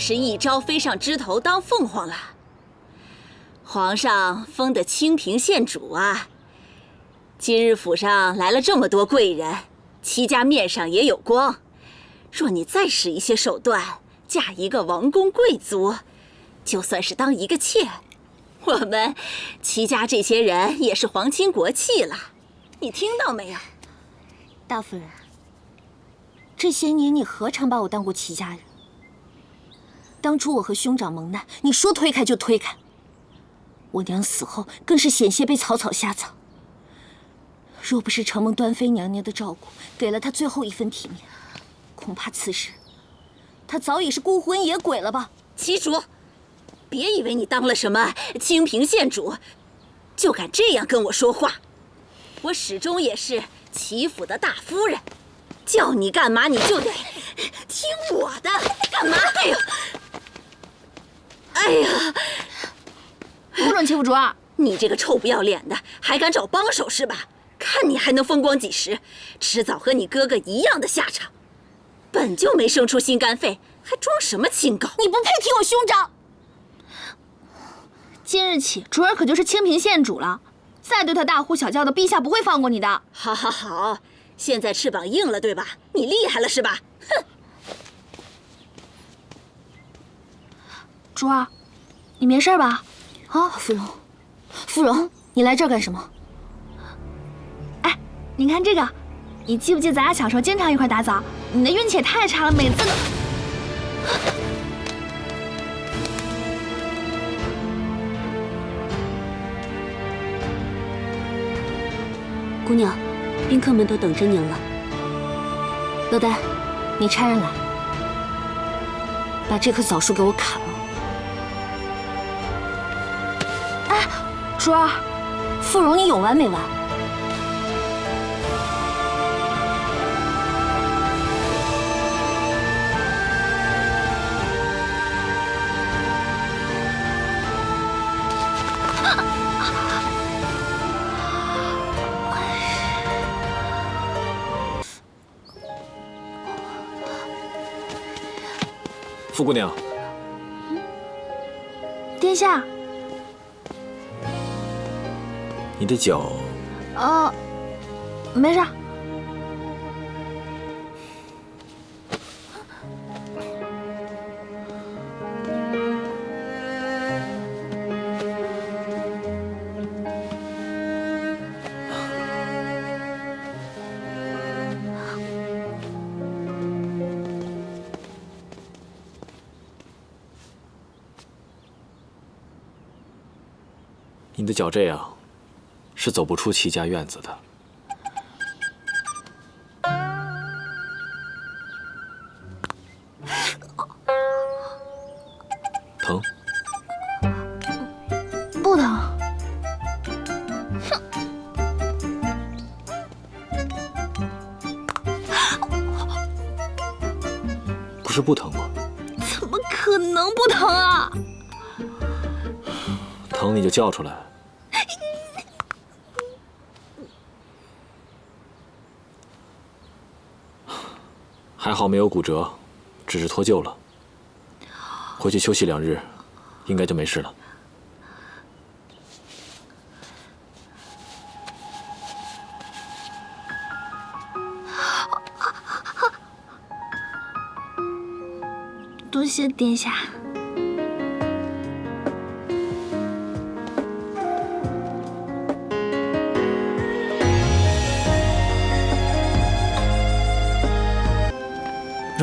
是一朝飞上枝头当凤凰了。皇上封的清平县主啊！今日府上来了这么多贵人，戚家面上也有光。若你再使一些手段，嫁一个王公贵族，就算是当一个妾，我们戚家这些人也是皇亲国戚了。你听到没有？大夫人，这些年你何尝把我当过齐家人？当初我和兄长蒙难，你说推开就推开。我娘死后，更是险些被草草下葬。若不是承蒙端妃娘娘的照顾，给了她最后一分体面，恐怕此时她早已是孤魂野鬼了吧？齐主，别以为你当了什么清平县主，就敢这样跟我说话。我始终也是齐府的大夫人，叫你干嘛你就得听我的。干嘛？哎呦，哎呀！不准欺负竹儿！你这个臭不要脸的，还敢找帮手是吧？看你还能风光几时？迟早和你哥哥一样的下场。本就没生出心肝肺，还装什么清高？你不配提我兄长！今日起，竹儿可就是清平县主了。再对他大呼小叫的，陛下不会放过你的。好，好，好！现在翅膀硬了，对吧？你厉害了是吧？哼！竹儿，你没事吧？啊，芙蓉，芙蓉，你来这儿干什么？哎，你看这个，你记不记得咱俩小时候经常一块打枣？你的运气也太差了，每次都 姑娘，宾客们都等着您了。乐丹，你差人来，把这棵枣树给我砍了。竹儿，芙蓉，你有完没完？傅姑娘，殿下，你的脚……啊，没事。你的脚这样，是走不出齐家院子的。疼？不疼。不是不疼吗？怎么可能不疼啊？疼你就叫出来。还好没有骨折只是脱臼了。回去休息两日应该就没事了。多谢殿下。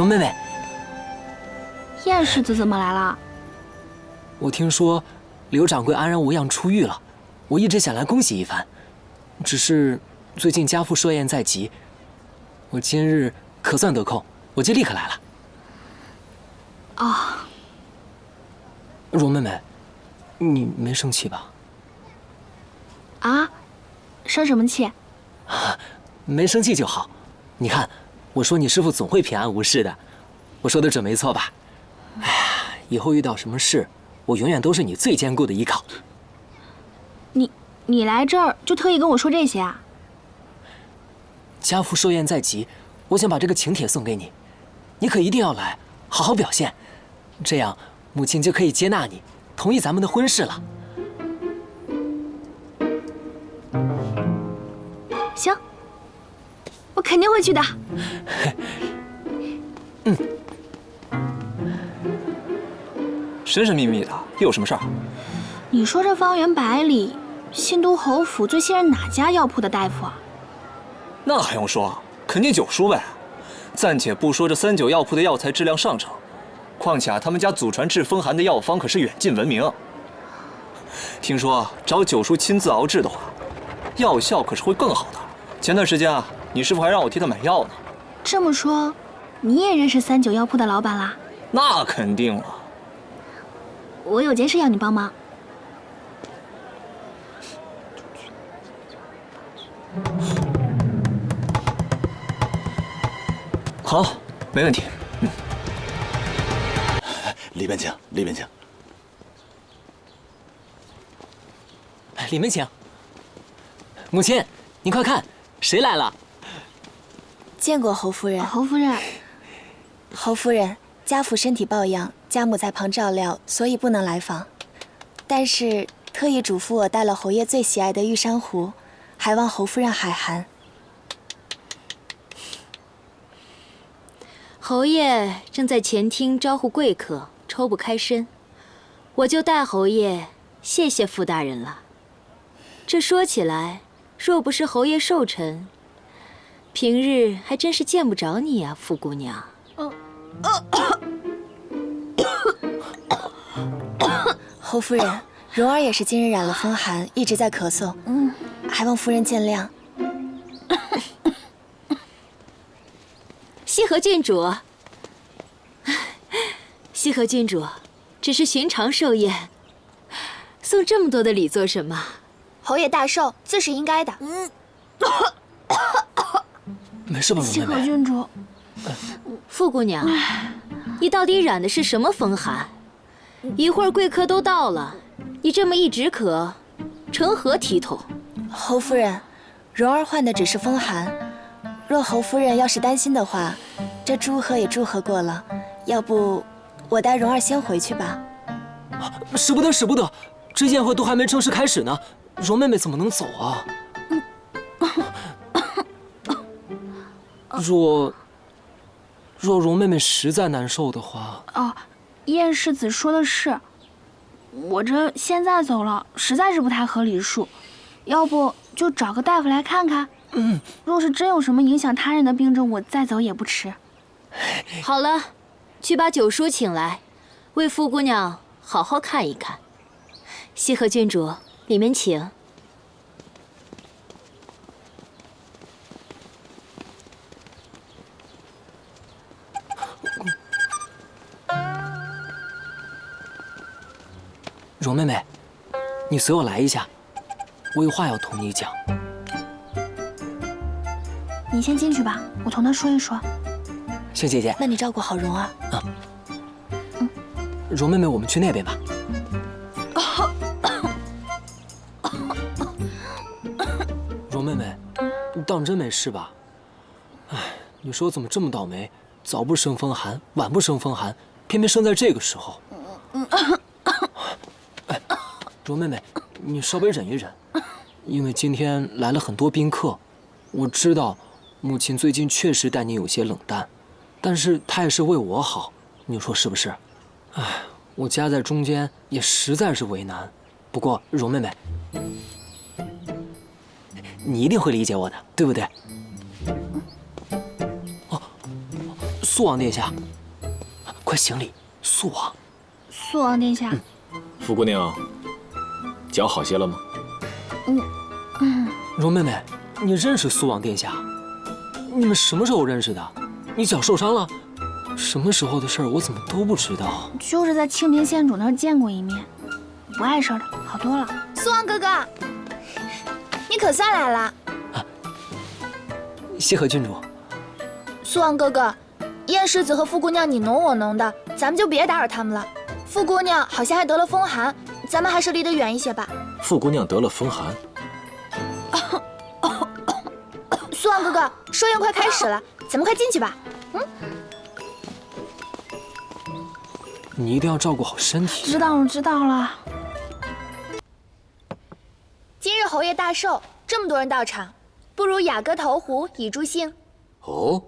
妹妹，燕世子怎么来了？我听说刘掌柜安然无恙出狱了，我一直想来恭喜一番，只是最近家父设宴在即，我今日可算得空，我就立刻来了。哦，蓉妹妹，你没生气吧？啊，生什么气？没生气就好。你看，我说你师傅总会平安无事的，我说的准没错吧？哎呀，以后遇到什么事，我永远都是你最坚固的依靠。你你来这儿就特意跟我说这些啊？家父寿宴在即，我想把这个请帖送给你，你可一定要来，好好表现，这样母亲就可以接纳你，同意咱们的婚事了。行，我肯定会去的。嗯神神秘秘的，又有什么事儿？你说这方圆百里，新都侯府最信任哪家药铺的大夫啊？那还用说，肯定九叔呗。暂且不说这三九药铺的药材质量上乘，况且啊，他们家祖传治风寒的药方可是远近闻名。听说找九叔亲自熬制的话，药效可是会更好的。前段时间啊，你师傅还让我替他买药呢。这么说，你也认识三九药铺的老板啦？那肯定了。我有件事要你帮忙。好，没问题。嗯里边请，里边请。里面请。母亲，您快看，谁来了？见过侯夫人。侯夫人，侯夫人，家父身体抱恙，家母在旁照料，所以不能来访。但是特意嘱咐我带了侯爷最喜爱的玉珊瑚，还望侯夫人海涵。侯爷正在前厅招呼贵客，抽不开身，我就代侯爷谢谢傅大人了。这说起来，若不是侯爷寿辰，平日还真是见不着你呀，傅姑娘。侯夫人，蓉儿也是今日染了风寒，一直在咳嗽，嗯，还望夫人见谅。西河郡主，西河郡主，只是寻常寿宴，送这么多的礼做什么？侯爷大寿，自是应该的。没事吧，妹妹？郡主，傅姑娘，你到底染的是什么风寒？一会儿贵客都到了，你这么一直咳，成何体统？侯夫人，蓉儿患的只是风寒，若侯夫人要是担心的话，这祝贺也祝贺过了，要不我带蓉儿先回去吧。使不得，使不得，这宴会都还没正式开始呢，蓉妹妹怎么能走啊？若若容妹妹实在难受的话，哦，燕世子说的是，我这现在走了，实在是不太合理数，要不就找个大夫来看看。嗯，若是真有什么影响他人的病症，我再走也不迟。好了，去把九叔请来，为傅姑娘好好看一看。西河郡主，里面请。蓉妹妹，你随我来一下，我有话要同你讲。你先进去吧，我同他说一说。小姐姐，那你照顾好蓉儿。嗯蓉妹妹，我们去那边吧。蓉妹妹，你当真没事吧？哎，你说我怎么这么倒霉，早不生风寒，晚不生风寒，偏偏生在这个时候。哎，蓉妹妹，你稍微忍一忍，因为今天来了很多宾客，我知道母亲最近确实待你有些冷淡，但是她也是为我好，你说是不是？哎，我夹在中间也实在是为难。不过蓉妹妹，你一定会理解我的，对不对？哦，肃王殿下，快行礼，肃王。肃王殿下，傅姑娘，脚好些了吗？嗯嗯蓉妹妹，你认识苏王殿下？你们什么时候认识的？你脚受伤了？什么时候的事儿我怎么都不知道？就是在清平县主那儿见过一面，不碍事的，好多了。苏王哥哥，你可算来了。西河郡主，苏王哥哥，燕世子和傅姑娘你侬我侬的，咱们就别打扰他们了。傅姑娘好像还得了风寒，咱们还是离得远一些吧。傅姑娘得了风寒，苏王哥哥，寿宴快开始了，咱们快进去吧。嗯你一定要照顾好身体。知道了，知道了。今日侯爷大寿，这么多人到场，不如雅歌投壶以助兴。哦，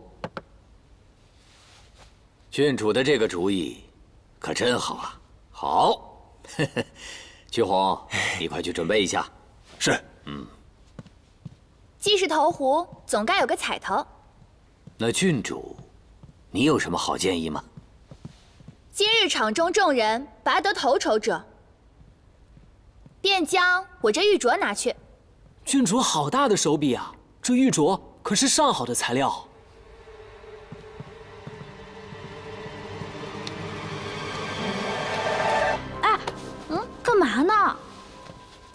郡主的这个主意可真好啊！好，曲红，你快去准备一下。是。嗯既是投壶，总该有个彩头。那郡主，你有什么好建议吗？今日场中众人拔得头筹者，便将我这玉镯拿去。郡主好大的手笔啊！这玉镯可是上好的材料。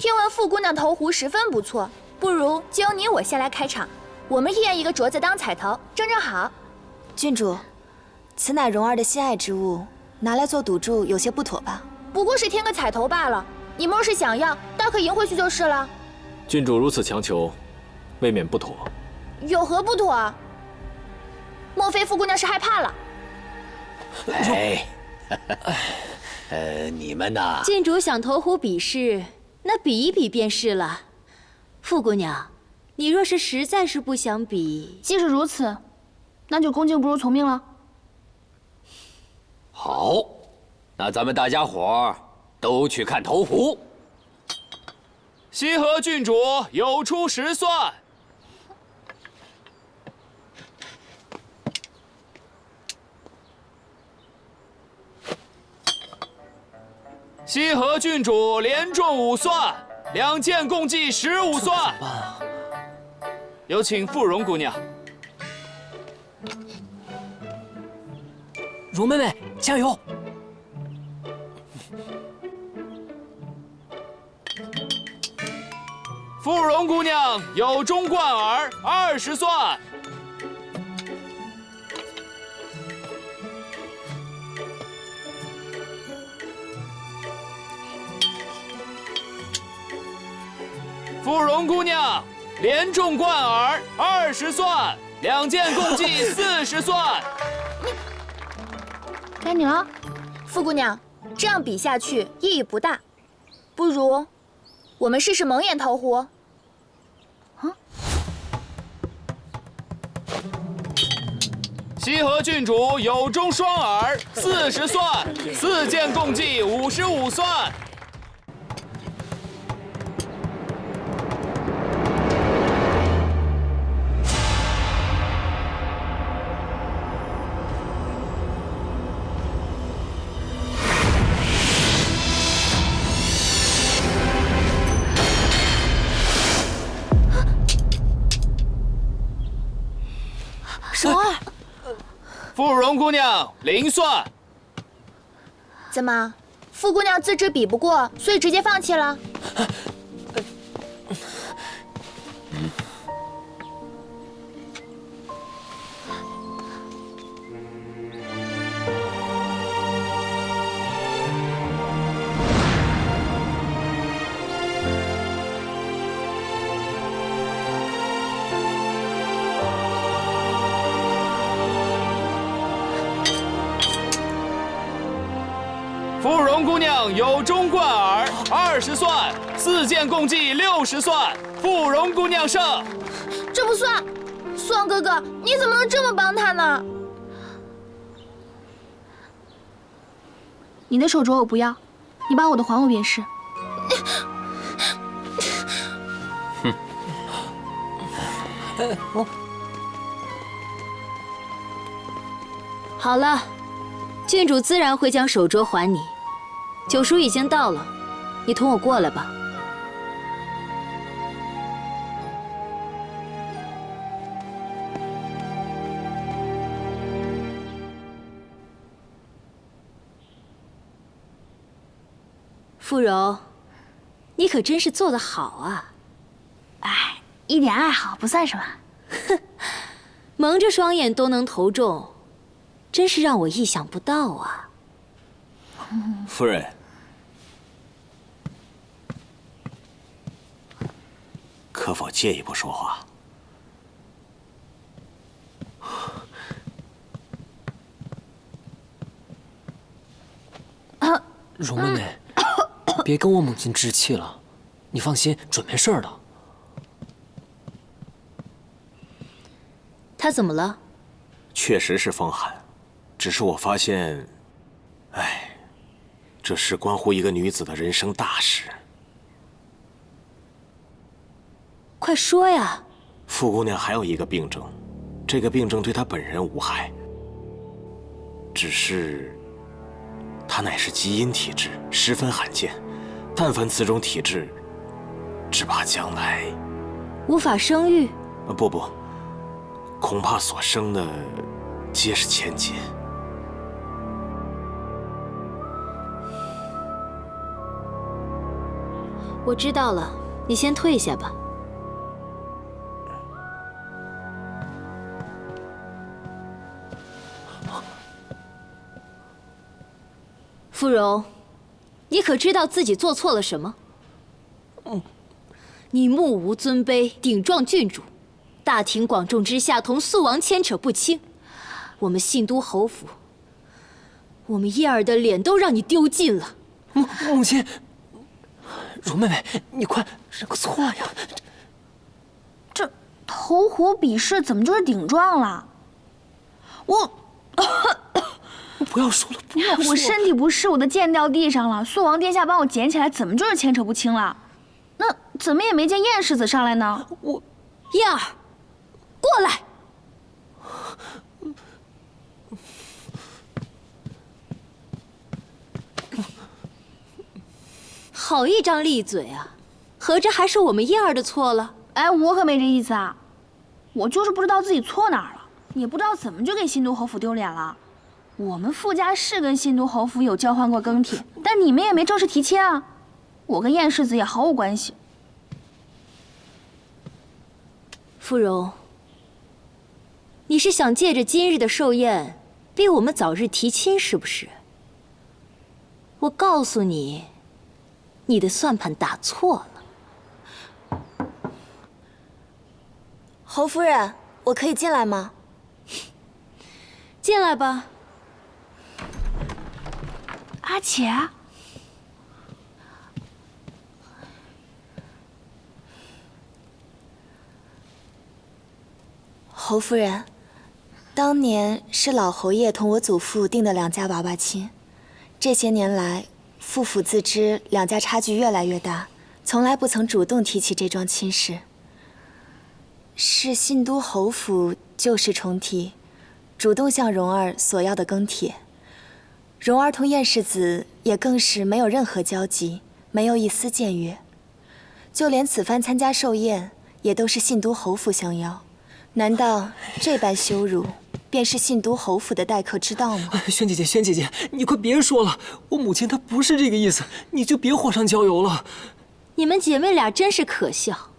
听闻傅姑娘投壶十分不错，不如就由你我先来开场，我们一人一个镯子当彩头，正正好。郡主，此乃蓉儿的心爱之物，拿来做赌注有些不妥吧？不过是添个彩头罢了，你们若是想要，大可赢回去就是了。郡主如此强求，未免不妥。有何不妥啊？莫非傅姑娘是害怕了？哎，呃，你们呐，郡主想投壶比试，那比一比便是了。傅姑娘，你若是实在是不想比，既是如此，那就恭敬不如从命了。好，那咱们大家伙儿都去看投壶。西河郡主有出十算。西河郡主连中五算，两箭共计十五算。办啊！有请芙蓉姑娘。蓉妹妹，加油！芙蓉姑娘有中贯耳，二十算。芙蓉姑娘连中贯耳，二十算，两件共计四十算。该你了。傅姑娘，这样比下去意义不大，不如我们试试蒙眼投壶。西河郡主有中双耳，四十算，四件共计五十五算。龙姑娘零算。怎么？傅姑娘自知比不过，所以直接放弃了？有中贯耳，二十算，四件共计六十算。芙蓉姑娘胜。这不算。苏王哥哥，你怎么能这么帮他呢？你的手镯我不要，你把我的还我便是。哼好了，郡主自然会将手镯还你。九叔已经到了，你同我过来吧。傅柔，你可真是做得好啊！哎，一点爱好不算什么。哼蒙着双眼都能投中，真是让我意想不到啊！夫人，可否借一步说话？容妹妹，别跟我母亲置气了，你放心，准没事的。他怎么了？确实是风寒，只是我发现，哎，这事关乎一个女子的人生大事。快说呀！傅姑娘还有一个病症，这个病症对她本人无害，只是她乃是基因体质，十分罕见。但凡此种体质，只怕将来无法生育。不不，恐怕所生的皆是千金。我知道了，你先退下吧。芙蓉，你可知道自己做错了什么？嗯，你目无尊卑，顶撞郡主，大庭广众之下同肃王牵扯不清，我们信都侯府，我们燕儿的脸都让你丢尽了。母母亲，容妹妹，你快认个错呀！这投壶比试怎么就是顶撞了？我。不要说了，不要说了！我身体不适，我的剑掉地上了，肃王殿下帮我捡起来，怎么就是牵扯不清了？那怎么也没见燕世子上来呢？我，燕儿，过来！好一张利嘴啊！合着还是我们燕儿的错了？哎，我可没这意思啊！我就是不知道自己错哪儿了，也不知道怎么就给新都侯府丢脸了。我们傅家是跟新都侯府有交换过庚帖，但你们也没正式提亲啊。我跟燕世子也毫无关系。芙蓉，你是想借着今日的寿宴，逼我们早日提亲，是不是？我告诉你，你的算盘打错了。侯夫人，我可以进来吗？进来吧。阿姐，侯夫人，当年是老侯爷同我祖父定的两家娃娃亲，这些年来，父府自知两家差距越来越大，从来不曾主动提起这桩亲事。是信都侯府旧事重提，主动向蓉儿索要的更帖。蓉儿同燕世子也更是没有任何交集，没有一丝僭越，就连此番参加寿宴，也都是信都侯府相邀。难道这般羞辱，便是信都侯府的待客之道吗？轩姐姐，轩姐姐，你快别说了，我母亲她不是这个意思，你就别火上浇油了。你们姐妹俩真是可笑。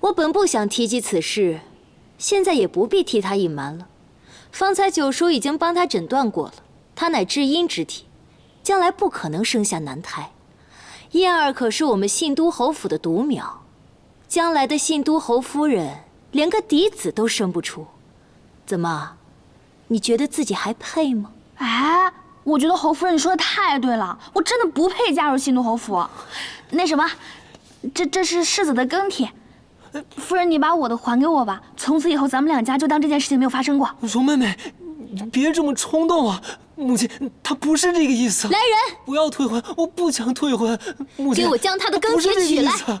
我本不想提及此事，现在也不必替她隐瞒了。方才九叔已经帮她诊断过了。她乃至阴之体，将来不可能生下男胎。燕儿可是我们信都侯府的独苗，将来的信都侯夫人连个嫡子都生不出，怎么？你觉得自己还配吗？哎，我觉得侯夫人你说的太对了，我真的不配加入新都侯府。那什么，这这是世子的更帖，夫人你把我的还给我吧，从此以后咱们两家就当这件事情没有发生过。容妹妹，你别这么冲动啊！母亲，他不是这个意思。来人，不要退婚，我不想退婚。母亲，给我将他的他庚帖取来不是这个意思